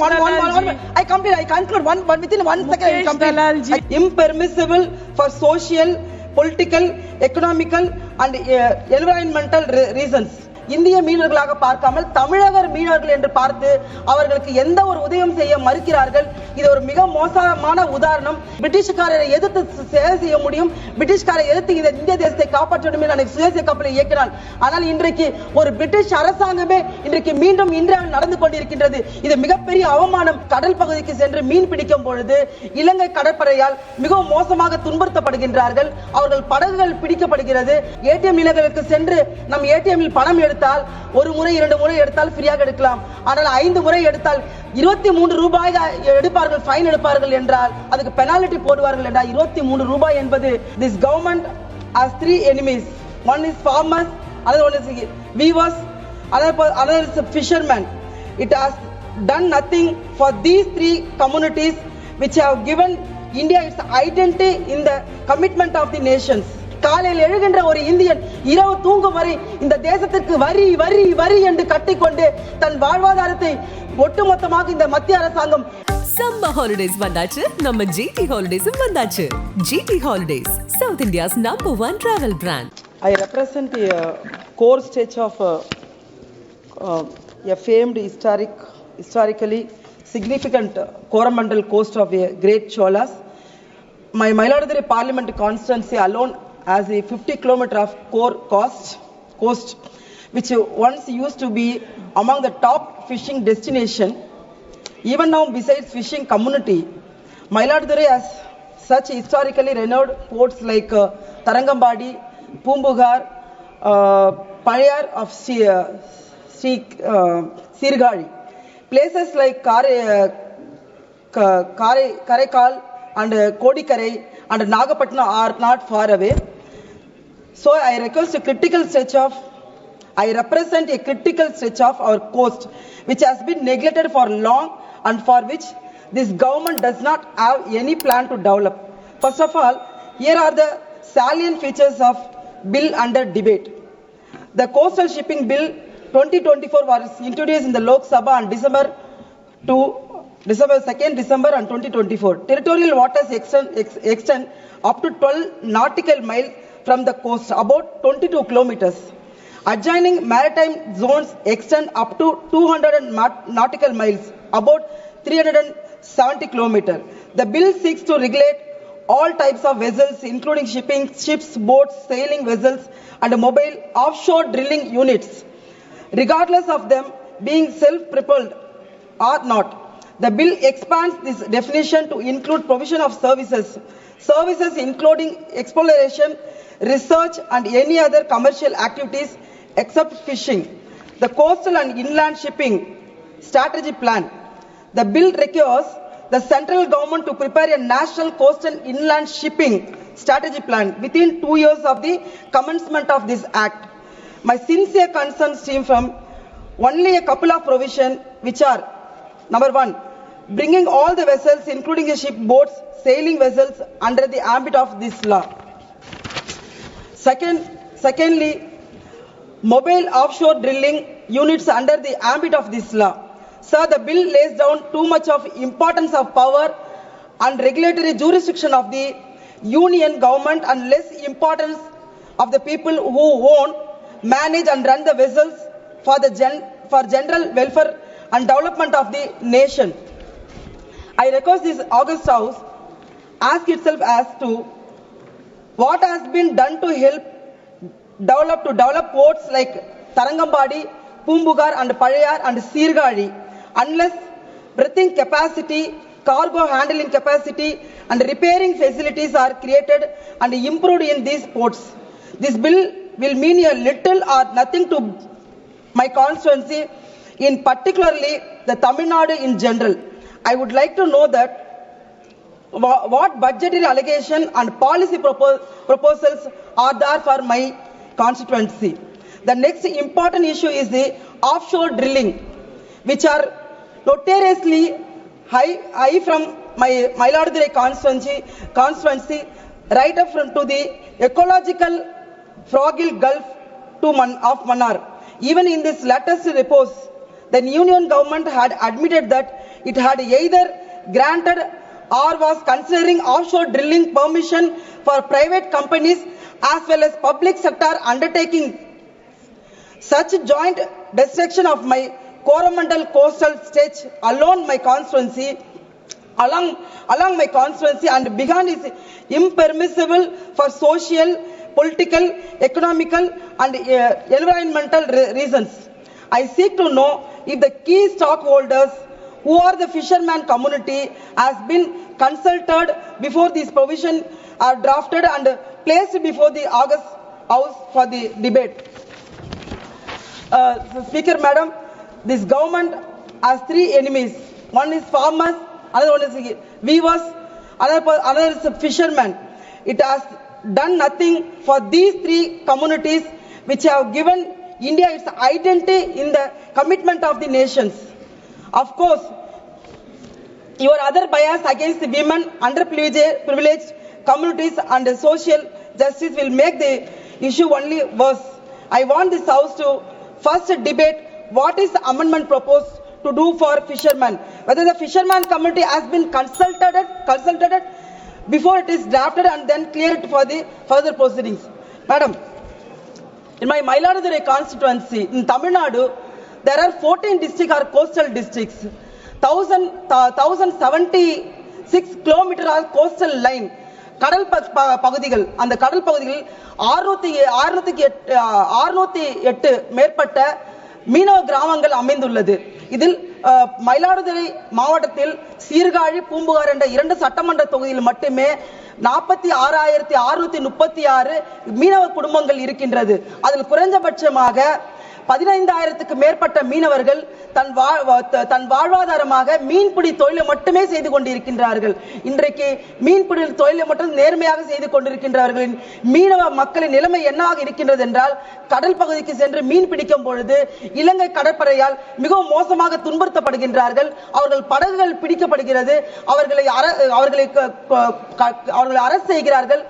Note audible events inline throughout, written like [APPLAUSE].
one, one, one, one, Dalalji. I complete, I conclude one, one within one second. I Mukesh complete. Dalalji. Impermissible for social, political, economical, and uh, environmental re- reasons. இந்திய மீனவர்களாக பார்க்காமல் தமிழகர் மீனவர்கள் என்று பார்த்து அவர்களுக்கு எந்த ஒரு உதவியும் செய்ய மறுக்கிறார்கள். இது ஒரு மிக மோசமான உதாரணம். பிரிட்டிஷ்காரரை எதிர்த்து சேவை செய்ய முடியும். பிரிட்டிஷ்காரை எதிர்த்து இந்த இந்திய தேசத்தை காப்பாற்ற வேண்டும் என்று அன்னைக்கு கப்பலை இயக்கினான். ஆனால் இன்றைக்கு ஒரு பிரிட்டிஷ் அரசாங்கமே இன்றைக்கு மீண்டும் இந்தியாவில் நடந்து கொண்டிருக்கின்றது. இது மிகப்பெரிய அவமானம். கடல் பகுதிக்கு சென்று மீன் பிடிக்கும் பொழுது இலங்கை கடற்படையால் மிகவும் மோசமாக துன்புறுத்தப்படுகின்றார்கள். அவர்கள் படகுகள் பிடிக்கப்படுகிறது. ஏடிஎம் நிலையங்களுக்கு சென்று நம் ஏடிஎம்மில் பணம் எடுத்து எடுத்தால் ஒரு முறை இரண்டு முறை எடுத்தால் ஃப்ரீயாக எடுக்கலாம் ஆனால் ஐந்து முறை எடுத்தால் இருபத்தி மூன்று ரூபாய் எடுப்பார்கள் ஃபைன் எடுப்பார்கள் என்றால் அதுக்கு பெனாலிட்டி போடுவார்கள் என்றால் இருபத்தி மூன்று ரூபாய் என்பது this government has three enemies one is farmers other one is weavers other other is fisherman it has done nothing for these three communities which have given India its identity in the commitment of the nations. காலையில் எழுகின்ற ஒரு Indian இரவு தூங்கும் வரை இந்த தேசத்திற்கு வரி வரி வரி என்று கட்டிக்கொண்டு தன் வாழ்வாதாரத்தை ஒட்டுமொத்தமாக இந்த மத்திய அரசாங்கம் சம்மர் ஹாலிடேஸ் வந்தாச்சு. நம்ம ஜிடி ஹாலிடேஸும் வந்தாச்சு. GT holidays south India's number one travel brand I represent the uh, core stage of uh, uh, a famed historic, historically significant Coromandel coast of a great Cholas. My Mailadure Parliament constituency alone has a 50 kilometer of core coast, coast, which once used to be among the top fishing destination. Even now, besides fishing community, Mailadure has such historically renowned ports like uh, Tarangambadi, Pumbugar, uh, of Sri, uh, uh. Places like Kare, uh, Ka- Kare, Karekal and uh, Kodikarai and Nagapatna are not far away. So I request a critical stretch of, I represent a critical stretch of our coast, which has been neglected for long and for which this government does not have any plan to develop. First of all, here are the salient features of bill under debate. The Coastal Shipping Bill 2024 was introduced in the Lok Sabha on December 2, December 2nd, December and 2024. Territorial waters extend, ex- extend up to 12 nautical miles from the coast, about 22 kilometers. Adjoining maritime zones extend up to 200 nautical miles, about 370 kilometers. The bill seeks to regulate all types of vessels, including shipping, ships, boats, sailing vessels, and mobile offshore drilling units, regardless of them being self-propelled or not. The bill expands this definition to include provision of services, services including exploration, research, and any other commercial activities except fishing. The coastal and inland shipping strategy plan. The bill requires the central government to prepare a national coastal and inland shipping strategy plan within two years of the commencement of this act. My sincere concerns stem from only a couple of provisions which are number one, bringing all the vessels, including the ship boats, sailing vessels, under the ambit of this law. Second, secondly, mobile offshore drilling units under the ambit of this law. Sir, the bill lays down too much of importance of power and regulatory jurisdiction of the union government and less importance of the people who own, manage and run the vessels for the gen- for general welfare and development of the nation. I request this August House ask itself as to what has been done to help develop to develop ports like Tarangambadi, Pumbugar and Payar and Sirgari unless berthing capacity, cargo handling capacity and repairing facilities are created and improved in these ports. This bill will mean a little or nothing to my constituency, in particularly the Tamil Nadu in general. I would like to know that what budgetary allocation and policy propo- proposals are there for my constituency. The next important issue is the offshore drilling, which are notoriously high, high from my Mailadure constituency, constituency right up from to the ecological fragile Gulf to Man, of Manar. Even in this latest report, the union government had admitted that it had either granted or was considering offshore drilling permission for private companies as well as public sector undertaking such joint destruction of my Coromandel coastal stretch along my constituency, along, along my constituency and began is impermissible for social, political, economical and uh, environmental re- reasons. I seek to know if the key stockholders who are the fisherman community has been consulted before these provisions are drafted and placed before the August House for the debate. Uh, Speaker Madam, this government has three enemies. One is farmers, another one is weavers, another, another is fishermen. It has done nothing for these three communities which have given India its identity in the commitment of the nations. Of course, your other bias against the women, underprivileged communities and social justice will make the issue only worse. I want this house to first debate what is the amendment proposed to do for fishermen. Whether the fisherman community has been consulted, consulted before it is drafted and then cleared for the further proceedings. Madam, in my Mailadure constituency in Tamil Nadu, there are 14 districts coastal coastal districts. 1000, uh, 1076 kilometre are coastal line கடல் ப- பகுதிகள் அந்த கடல் பகுதிகளில் ஆறுநூத்தி அறுநூத்தி எட்டு அறுநூத்தி எட்டு மேற்பட்ட மீனவ கிராமங்கள் அமைந்துள்ளது. இதில் அஹ், மயிலாடுதுறை மாவட்டத்தில் சீர்காழி பூம்புகார் என்ற இரண்டு சட்டமன்ற தொகுதியில் மட்டுமே நாற்பத்தி ஆறாயிரத்தி அறுநூத்தி முப்பத்தி ஆறு மீனவ குடும்பங்கள் இருக்கின்றது. அதில் குறைந்தபட்சமாக பதினைந்தாயிரத்துக்கு மேற்பட்ட மீனவர்கள் தன் வாழ் த- தன் வாழ்வாதாரமாக மீன்பிடி தொழிலை மட்டுமே செய்து கொண்டிருக்கின்றார்கள். இன்றைக்கு மீன்பிடி தொழிலை மட்டும் நேர்மையாக செய்து கொண்டிருக்கின்றவர்களின் மீனவ மக்களின் நிலைமை என்னவாக இருக்கின்றது என்றால் கடல் பகுதிக்கு சென்று மீன் பிடிக்கும் பொழுது இலங்கை கடற்படையால் மிகவும் மோசமாக துன்புறுத்தப்படுகின்றார்கள். அவர்கள் படகுகள் பிடிக்கப்படுகிறது. அவர்களை அர- அவர்களை க- க- அவர்களை அரசு செய்கிறார்கள்.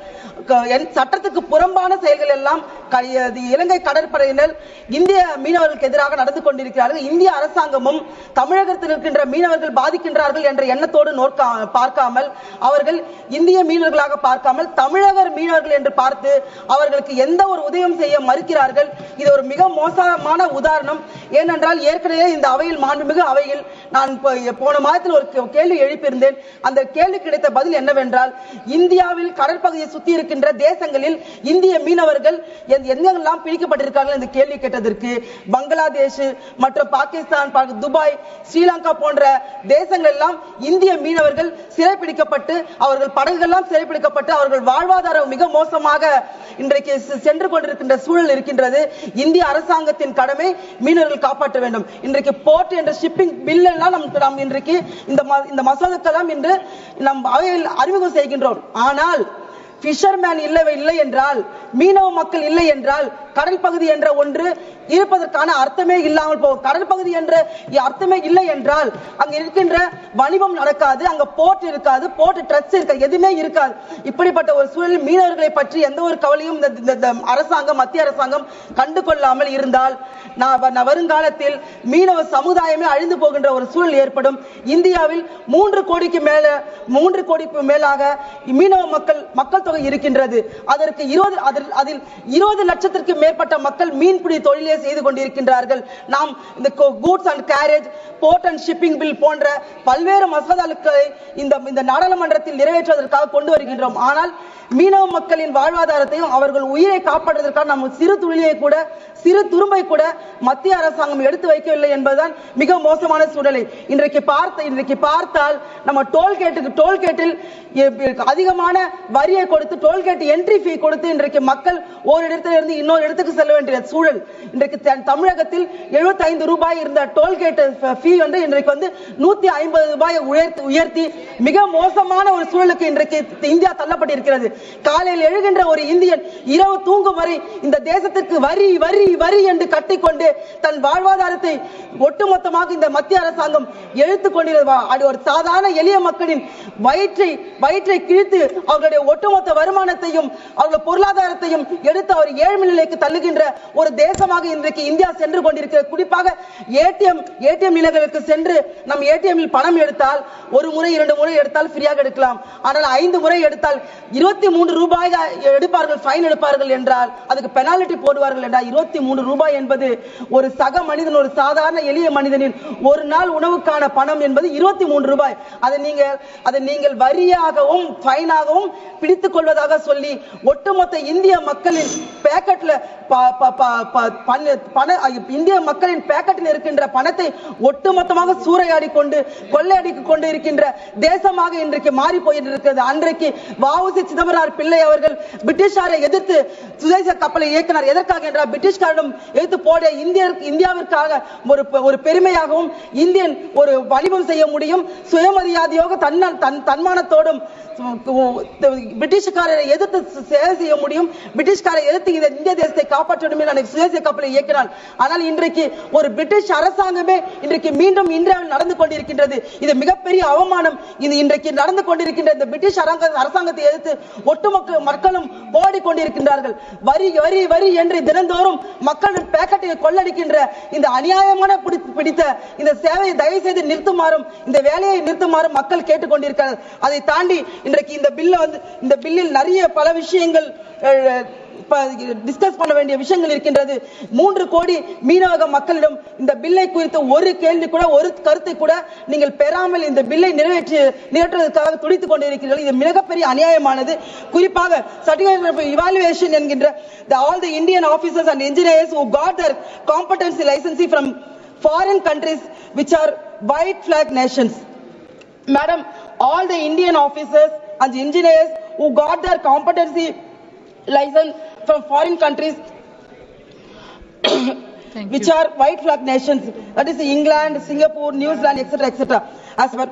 க- என்- சட்டத்துக்கு புறம்பான செயல்கள் எல்லாம் க- இலங்கை கடற்படையினர் இந்திய மீனவர்களுக்கு எதிராக நடந்து கொண்டிருக்கிறார்கள். இந்திய அரசாங்கமும் தமிழகத்தில் இருக்கின்ற மீனவர்கள் பாதிக்கின்றார்கள் என்ற எண்ணத்தோடு நோக்கா பார்க்காமல் அவர்கள் இந்திய மீனவர்களாக பார்க்காமல் தமிழகர் மீனவர்கள் என்று பார்த்து அவர்களுக்கு எந்த ஒரு உதவியும் செய்ய மறுக்கிறார்கள். இது ஒரு மிக மோசமான உதாரணம். ஏனென்றால் ஏற்கனவே இந்த அவையில் மாண்புமிகு அவையில் நான் போன மாதத்தில் ஒரு கேள்வி எழுப்பியிருந்தேன். அந்த கேள்வி கிடைத்த பதில் என்னவென்றால் இந்தியாவில் கடற்பகுதியை சுத்தி இருக்கின்ற தேசங்களில் இந்திய மீனவர்கள் எந்த- எங்கெல்லாம் பிடிக்கப்பட்டிருக்கார்கள் என்று கேள்வி கேட்டதற்கு பங்களாதேஷ் மற்றும் பாகிஸ்தான் துபாய் ஸ்ரீலங்கா போன்ற தேசங்கள் எல்லாம் இந்திய மீனவர்கள் சிறைப்பிடிக்கப்பட்டு அவர்கள் படகுகள்லாம் சிறைப்பிடிக்கப்பட்டு அவர்கள் வாழ்வாதாரம் மிக மோசமாக இன்றைக்கு சென்று கொண்டிருக்கின்ற சூழல் இருக்கின்றது. இந்திய அரசாங்கத்தின் கடமை மீனவர்கள் காப்பாற்ற வேண்டும். இன்றைக்கு போர்ட் என்ற ஷிப்பிங் பில் எல்லாம் நம் நாம் இன்றைக்கு இந்த இந்த மசோதாக்கெல்லாம் இன்று நம் அவையில் அறிமுகம் செய்கின்றோம். ஆனால் பிஷர்மேன் இல்லை இல்லை என்றால் மீனவ மக்கள் இல்லை என்றால் கடல் பகுதி என்ற ஒன்று இருப்பதற்கான அர்த்தமே இல்லாமல் போகும். கடல் பகுதி என்ற அர்த்தமே இல்லை என்றால் அங்க இருக்கின்ற வணிகம் நடக்காது அங்க போர்ட் இருக்காது போர்ட் ட்ரக்ஸ் இருக்காது எதுவுமே இருக்காது. இப்படிப்பட்ட ஒரு சூழலில் மீனவர்களை பற்றி எந்த ஒரு கவலையும் இந்த- அரசாங்கம் மத்திய அரசாங்கம் கண்டு கொள்ளாமல் இருந்தால் நான் வருங்காலத்தில் மீனவ சமுதாயமே அழிந்து போகின்ற ஒரு சூழல் ஏற்படும். இந்தியாவில் மூன்று கோடிக்கு மேல மூன்று கோடிக்கு மேலாக மீனவ மக்கள் மக்கள் தொகை இருக்கின்றது. அதற்கு இருபது அதில் அதில் இருபது லட்சத்திற்கு மேற்பட்ட மக்கள் மீன்பிடி தொழிலே செய்து கொண்டிருக்கின்றார்கள். நாம் இந்த goods and carriage port and shipping bill போன்ற பல்வேறு மசோதாக்களை இந்த இந்த நாடாளுமன்றத்தில் நிறைவேற்றுவதற்காக கொண்டு வருகின்றோம். ஆனால் மீனவ மக்களின் வாழ்வாதாரத்தையும் அவர்கள் உயிரை காப்பாற்றுவதற்காக நம்ம சிறு துளியை கூட சிறு துரும்பை கூட மத்திய அரசாங்கம் எடுத்து வைக்கவில்லை என்பதுதான் மிக மோசமான சூழலை இன்றைக்கு பார்த்த இன்றைக்கு பார்த்தால் நம்ம டோல்கேட்டுக்கு டோல்கேட்டில் அதிகமான வரியை கொடுத்து டோல்கேட் என்ட்ரி ஃபீ கொடுத்து இன்றைக்கு மக்கள் ஒரு இடத்துல இருந்து இன்னொரு இடத்துக்கு செல்ல வேண்டிய சூழல். இன்றைக்கு த- தமிழகத்தில் 75 ரூபாய் இருந்த டோல்கேட் ஃபீ வந்து இன்றைக்கு வந்து நூத்தி ஐம்பது ரூபாயை உயர்த்தி உயர்த்தி மிக மோசமான ஒரு சூழலுக்கு இன்றைக்கு இந்தியா தள்ளப்பட்டிருக்கிறது. காலையில் எழுகின்ற ஒரு இந்தியன் இரவு தூங்கும் வரை இந்த தேசத்திற்கு வரி வரி வரி என்று கட்டிக்கொண்டு தன் வாழ்வாதாரத்தை ஒட்டுமொத்தமாக இந்த மத்திய அரசாங்கம் எழுத்துக் கொண்டிருந்த ஒரு சாதாரண எளிய மக்களின் வயிற்றை வயிற்றை கிழித்து அவர்களுடைய ஒட்டுமொத்த ஒட்டுமொத்த வருமானத்தையும் அவர்கள் பொருளாதாரத்தையும் எடுத்து அவர் ஏழ்மை நிலைக்கு தள்ளுகின்ற ஒரு தேசமாக இன்றைக்கு இந்தியா சென்று கொண்டிருக்கிறது. குறிப்பாக ஏடிஎம் ஏடிஎம் நிலைகளுக்கு சென்று நம் ஏடிஎம்மில் பணம் எடுத்தால் ஒரு முறை இரண்டு முறை எடுத்தால் ஃப்ரீயாக எடுக்கலாம். ஆனால் ஐந்து முறை எடுத்தால் இருபத்தி மூன்று ரூபாய் எடுப்பார்கள் ஃபைன் எடுப்பார்கள் என்றால் அதுக்கு பெனாலிட்டி போடுவார்கள் என்றால் இருபத்தி மூன்று ரூபாய் என்பது ஒரு சக மனிதன் ஒரு சாதாரண எளிய மனிதனின் ஒரு நாள் உணவுக்கான பணம் என்பது இருபத்தி மூன்று ரூபாய். அதை நீங்கள் அதை நீங்கள் வரியாகவும் ஃபைனாகவும் பிடித்துக் கொள்வதாக சொல்லி ஒட்டுமொத்த இந்திய மக்களின் பேக்கெட்ல பண- இந்திய மக்களின் பேக்கெட்டில் இருக்கின்ற பணத்தை ஒட்டுமொத்தமாக சூறையாடி கொண்டு கொள்ளையடித்துக் கொண்டு இருக்கின்ற தேசமாக இன்றைக்கு மாறி போயிருக்கிறது அன்றைக்கு வாவுசி சிதம்பரம் பிள்ளை அவர்கள் பிரிட்டிஷாரை எதிர்த்து சுதேச கப்பலை இயக்கினார். எதற்காக என்றால் பிரிட்டிஷ்காரிடம் எதிர்த்து போட இந்திய இந்தியாவிற்காக ஒரு ஒரு பெருமையாகவும் இந்தியன் ஒரு வலிமம் செய்ய முடியும். சுயமரியாதையாக தன்ன தன் தன்மானத்தோடும் பிரிட்டிஷ்காரரை எதிர்த்து சேவை செய்ய முடியும். பிரிட்டிஷ்காரை எதிர்த்து இந்த இந்திய தேசத்தை காப்பாற்ற வேண்டும் என்று கப்பலை இயக்கினார் ஆனால் இன்றைக்கு ஒரு பிரிட்டிஷ் அரசாங்கமே இன்றைக்கு மீண்டும் இந்தியாவில் நடந்து கொண்டிருக்கின்றது. இது மிகப்பெரிய அவமானம். இது இன்றைக்கு நடந்து கொண்டிருக்கின்ற இந்த பிரிட்டிஷ் அரங்க அரசாங்கத்தை எதிர்த்து ஒட்டுமொத்த மக்களும் போராடி கொண்டிருக்கின்றார்கள். வரி வரி வரி என்று தினந்தோறும் மக்களின் பேக்கெட்டை கொள்ளடிக்கின்ற இந்த அநியாயமான பிடித்த இந்த சேவையை தயவு செய்து நிறுத்துமாறும் இந்த வேலையை நிறுத்துமாறும் மக்கள் கேட்டுக்கொண்டிருக்கிறார்கள். அதை தாண்டி இன்றைக்கு இந்த பில்ல வந்து இந்த பில்லில் நிறைய பல விஷயங்கள் டிஸ்கஸ் பண்ண வேண்டிய விஷயங்கள் இருக்கின்றது. மூன்று கோடி மீனவக மக்களிடம் இந்த பில்லை குறித்த ஒரு கேள்வி கூட ஒரு கருத்தை கூட நீங்கள் பெறாமல் இந்த பில்லை நிறைவேற்றி நிறைவேற்றுவதற்காக துடித்துக் கொண்டிருக்கிறீர்கள். இது மிகப்பெரிய அநியாயமானது. குறிப்பாக சர்டிபிகேட் இவாலுவேஷன் என்கின்ற the all the Indian officers and engineers who got their competency licence from foreign countries which are white flag nations madam all the Indian officers and engineers who got their competency license from foreign countries [COUGHS] which you. are white flag nations, that is England, Singapore, New Zealand, etc., etc. As per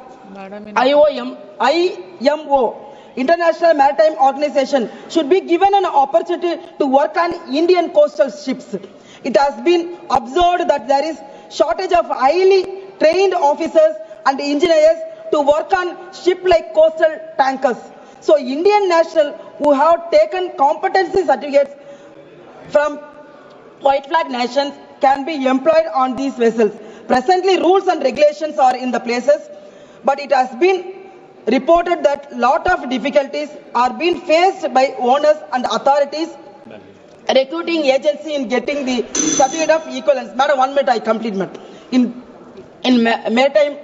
IOM, IMO, International Maritime Organization, should be given an opportunity to work on Indian coastal ships. It has been observed that there is shortage of highly trained officers and engineers to work on ship like coastal tankers. So Indian national who have taken competency certificates from white flag nations can be employed on these vessels. Presently, rules and regulations are in the places, but it has been reported that lot of difficulties are being faced by owners and authorities recruiting agency in getting the certificate of equivalence. Madam, one minute I complete. madam. In in ma- maritime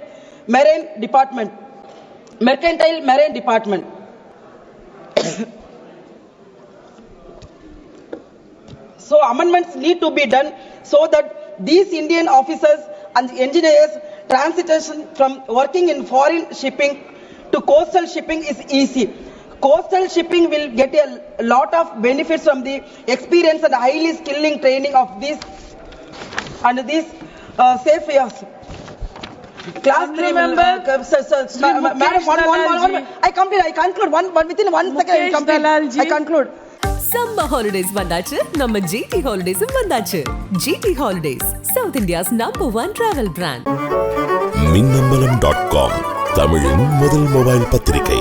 marine department, mercantile marine department. [COUGHS] So amendments need to be done so that these Indian officers and engineers transition from working in foreign shipping to coastal shipping is easy. Coastal shipping will get a lot of benefits from the experience and highly skilling training of these and these uh, safe years. Class three member, uh, sir, sir, madam, one, one, one, one. I complete, I conclude, one, one, within one second I complete. I conclude. Summer holidays வந்தாச்சு நம்ம GT ஹாலிடேஸும் வந்தாச்சு GT holidays south India's number one travel brand Minnambalam dot com தமிழின் முதல் mobile பத்திரிகை